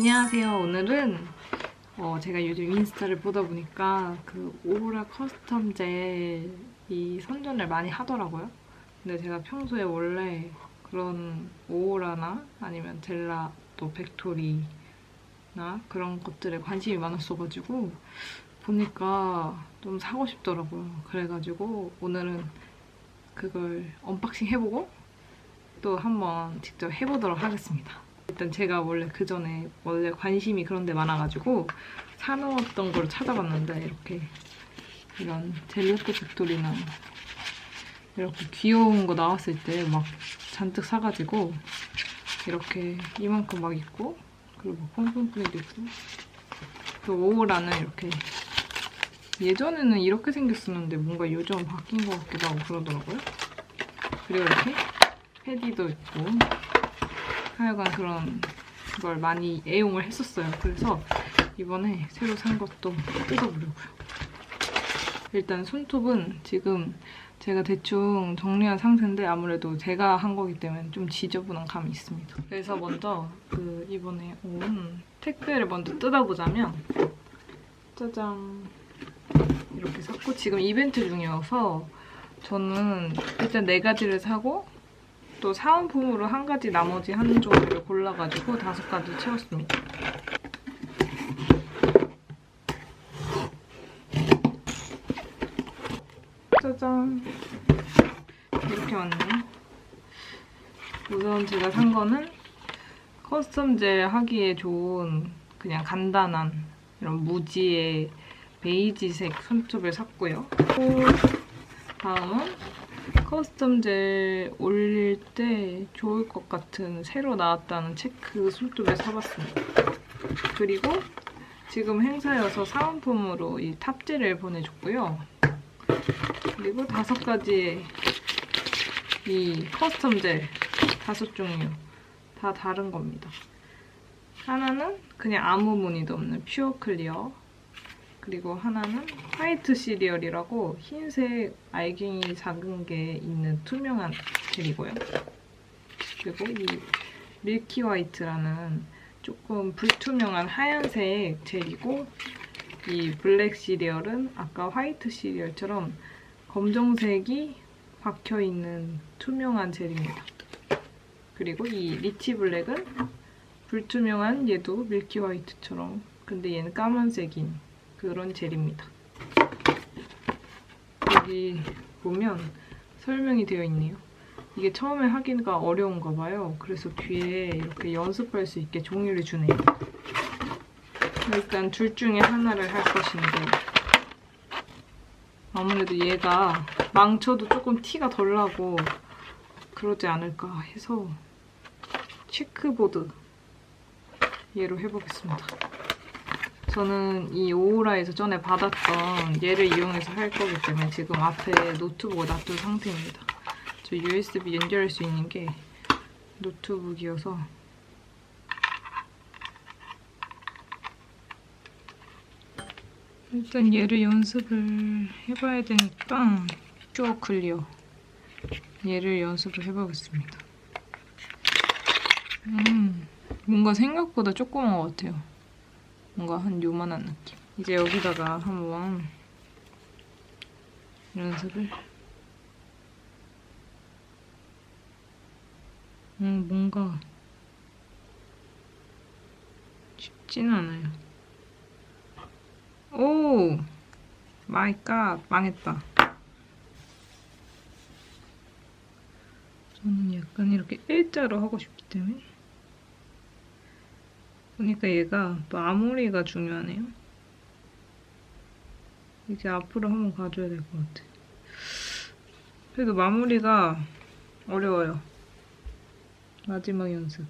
안녕하세요. 오늘은 어, 제가 요즘 인스타를 보다 보니까 그 오라 커스텀 젤이 선전을 많이 하더라고요. 근데 제가 평소에 원래 그런 오라나 아니면 젤라 또 팩토리나 그런 것들에 관심이 많았어가지고 보니까 좀 사고 싶더라고요. 그래가지고 오늘은 그걸 언박싱 해보고 또 한번 직접 해보도록 하겠습니다. 일단 제가 원래 그 전에 원래 관심이 그런 데 많아가지고 사놓았던 걸 찾아봤는데 이렇게 이런 젤라또 팩토리나 이렇게 귀여운 거 나왔을 때 막 잔뜩 사가지고 이렇게 이만큼 막 있고 그리고 퐁퐁뿌리도 있고 또 오우라는 이렇게 예전에는 이렇게 생겼었는데 뭔가 요즘 바뀐 것 같기도 하고 그러더라고요. 그리고 이렇게 패디도 있고 하여간 그런 걸 많이 애용을 했었어요. 그래서 이번에 새로 산 것도 뜯어보려고요. 일단 손톱은 지금 제가 대충 정리한 상태인데 아무래도 제가 한 거기 때문에 좀 지저분한 감이 있습니다. 그래서 먼저 그 이번에 온 택배를 먼저 뜯어보자면 짜잔 이렇게 샀고 지금 이벤트 중이어서 저는 일단 네 가지를 사고 또 사은품으로 한 가지 나머지 한 종류를 골라가지고 다섯 가지 채웠습니다. 짜잔 이렇게 왔네요. 우선 제가 산 거는 커스텀 젤 하기에 좋은 그냥 간단한 이런 무지의 베이지색 손톱을 샀고요. 또 다음은 커스텀 젤 올릴 때 좋을 것 같은 새로 나왔다는 체크 손톱을 사봤습니다. 그리고 지금 행사여서 사은품으로 이 탑젤을 보내줬고요. 그리고 다섯 가지의 이 커스텀 젤 다섯 종류 다 다른 겁니다. 하나는 그냥 아무 무늬도 없는 퓨어 클리어 그리고 하나는 화이트 시리얼이라고 흰색 알갱이 작은 게 있는 투명한 젤이고요. 그리고 이 밀키 화이트라는 조금 불투명한 하얀색 젤이고 이 블랙 시리얼은 아까 화이트 시리얼처럼 검정색이 박혀있는 투명한 젤입니다. 그리고 이 리치 블랙은 불투명한 얘도 밀키 화이트처럼 근데 얘는 까만색인 그런 젤입니다. 여기 보면 설명이 되어 있네요. 이게 처음에 하기가 어려운가 봐요. 그래서 뒤에 이렇게 연습할 수 있게 종이를 주네요. 일단 둘 중에 하나를 할 것인데 아무래도 얘가 망쳐도 조금 티가 덜 나고 그러지 않을까 해서 체크보드 얘로 해보겠습니다. 저는 이 오우라에서 전에 받았던 얘를 이용해서 할 거기 때문에 지금 앞에 노트북을 놔둔 상태입니다. 저 USB 연결할 수 있는 게 노트북이어서 일단 얘를 연습을 해봐야 되니까 쭈어 클리어 얘를 연습을 해보겠습니다. 음, 뭔가 생각보다 조그만 것 같아요. 뭔가 한 요만한 느낌. 이제 여기다가 한번 연습을. 음, 뭔가 쉽지는 않아요. 오! 마이 갓, 망했다. 저는 약간 이렇게 일자로 하고 싶기 때문에. 보니까 얘가 마무리가 중요하네요. 이제 앞으로 한번 가줘야 될 것 같아. 그래도 마무리가 어려워요. 마지막 연습.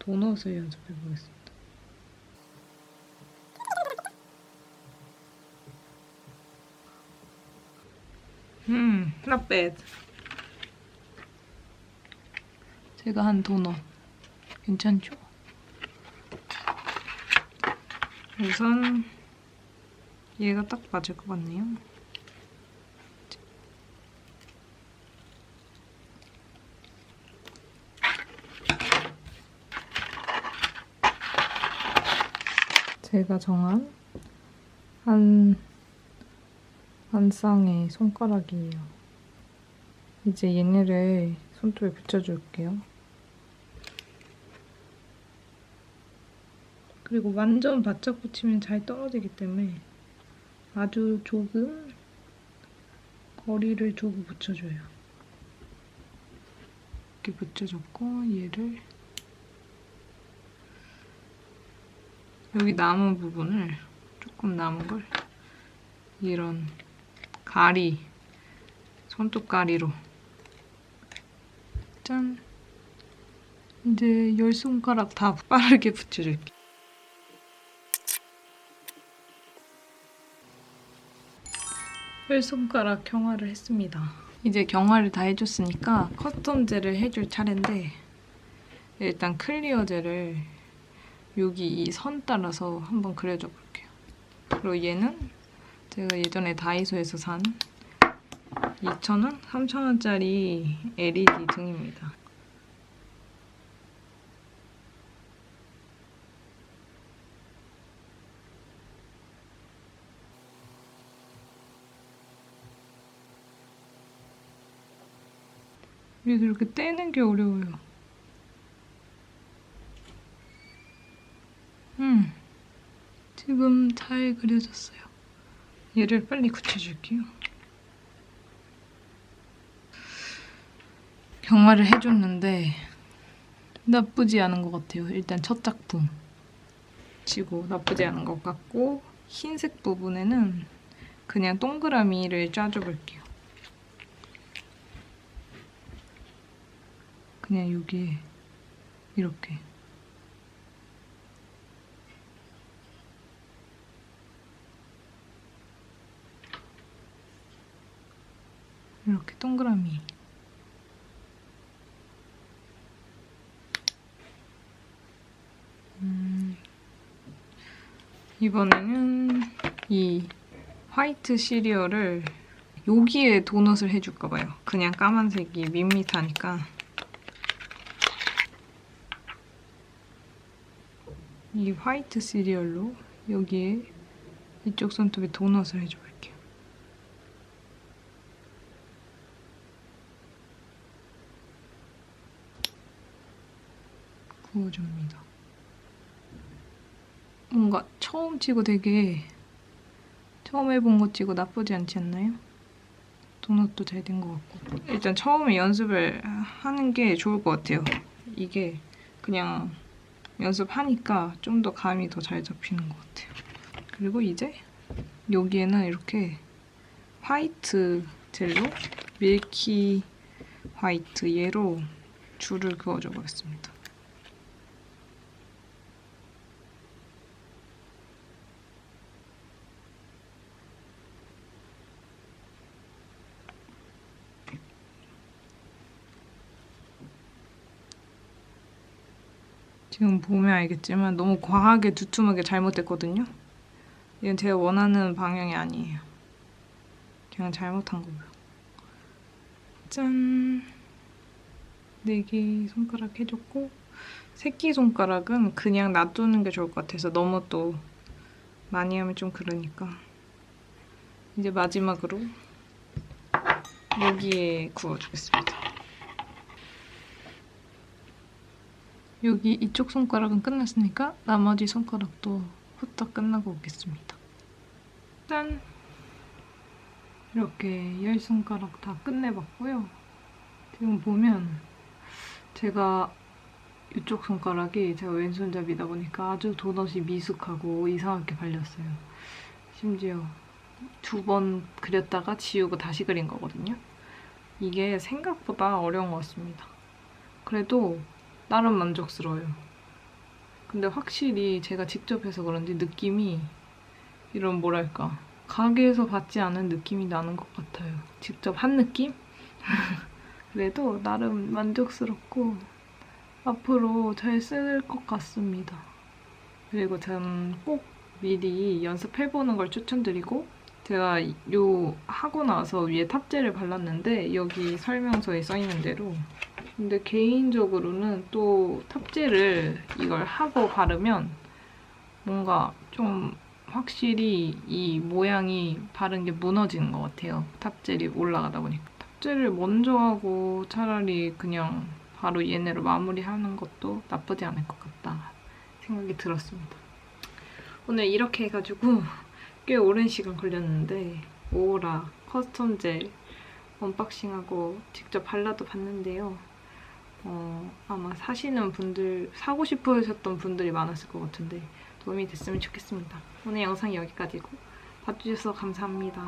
도넛을 연습해 보겠습니다. 음, not bad. 제가 한 도넛. 괜찮죠? 우선 얘가 딱 맞을 것 같네요. 제가 정한 한, 한 쌍의 손가락이에요. 이제 얘네를 손톱에 붙여줄게요. 그리고 완전 바짝 붙이면 잘 떨어지기 때문에 아주 조금 거리를 두고 붙여줘요. 이렇게 붙여줬고 얘를 여기 남은 부분을 조금 남은 걸 이런 가리 손톱 가리로 짠 이제 열 손가락 다 빠르게 붙여줄게. 열 손가락 경화를 했습니다. 이제 경화를 다 해줬으니까 커스텀 젤을 해줄 차례인데 일단 클리어 젤을 여기 이 선 따라서 한번 그려줘 볼게요. 그리고 얘는 제가 예전에 다이소에서 산 2,000원? 3,000원짜리 LED 등입니다. 그래서 이렇게 떼는 게 어려워요. 음, 지금 잘 그려졌어요. 얘를 빨리 굳혀줄게요. 경화를 해줬는데 나쁘지 않은 것 같아요. 일단 첫 작품 치고 나쁘지 않은 것 같고 흰색 부분에는 그냥 동그라미를 짜줘볼게요. 그냥 여기에 이렇게. 이렇게 동그라미. 음, 이번에는 이 화이트 시리얼을 여기에 도넛을 해줄까 봐요. 그냥 까만색이 밋밋하니까 이 화이트 시리얼로 여기에 이쪽 손톱에 도넛을 해줘볼게요. 구워줍니다. 뭔가 처음 치고 되게 처음 해본 거 치고 나쁘지 않지 않나요? 도넛도 잘 된 것 같고 일단 처음에 연습을 하는 게 좋을 것 같아요. 이게 그냥 연습하니까 좀 더 감이 더 잘 잡히는 것 같아요. 그리고 이제 여기에는 이렇게 화이트 젤로 밀키 화이트 얘로 줄을 그어줘 보겠습니다. 지금 보면 알겠지만 너무 과하게 두툼하게 잘못됐거든요. 이건 제가 원하는 방향이 아니에요. 그냥 잘못한 거고요. 짠! 네 개 손가락 해줬고 새끼 손가락은 그냥 놔두는 게 좋을 것 같아서 너무 또 많이 하면 좀 그러니까 이제 마지막으로 여기에 구워주겠습니다. 여기 이쪽 손가락은 끝났으니까 나머지 손가락도 후딱 끝나고 오겠습니다. 짠! 이렇게 열 손가락 다 끝내봤고요. 지금 보면 제가 이쪽 손가락이 제가 왼손잡이다 보니까 아주 도넛이 미숙하고 이상하게 발렸어요. 심지어 두 번 그렸다가 지우고 다시 그린 거거든요. 이게 생각보다 어려운 것 같습니다. 그래도 나름 만족스러워요. 근데 확실히 제가 직접 해서 그런지 느낌이 이런 뭐랄까 가게에서 받지 않은 느낌이 나는 것 같아요. 직접 한 느낌? 그래도 나름 만족스럽고 앞으로 잘 쓸 것 같습니다. 그리고 전 꼭 미리 연습해보는 걸 추천드리고 제가 요 하고 나서 위에 탑재를 발랐는데 여기 설명서에 써있는 대로 근데 개인적으로는 또 탑재를 이걸 하고 바르면 뭔가 좀 확실히 이 모양이 바른 게 무너지는 것 같아요. 탑젤이 올라가다 보니까. 탑젤을 먼저 하고 차라리 그냥 바로 얘네로 마무리하는 것도 나쁘지 않을 것 같다 생각이 들었습니다. 오늘 이렇게 해가지고 꽤 오랜 시간 걸렸는데 오라 커스텀 젤 언박싱하고 직접 발라도 봤는데요. 어, 아마 사시는 분들, 사고 싶으셨던 분들이 많았을 것 같은데 도움이 됐으면 좋겠습니다. 오늘 영상 여기까지고 봐주셔서 감사합니다.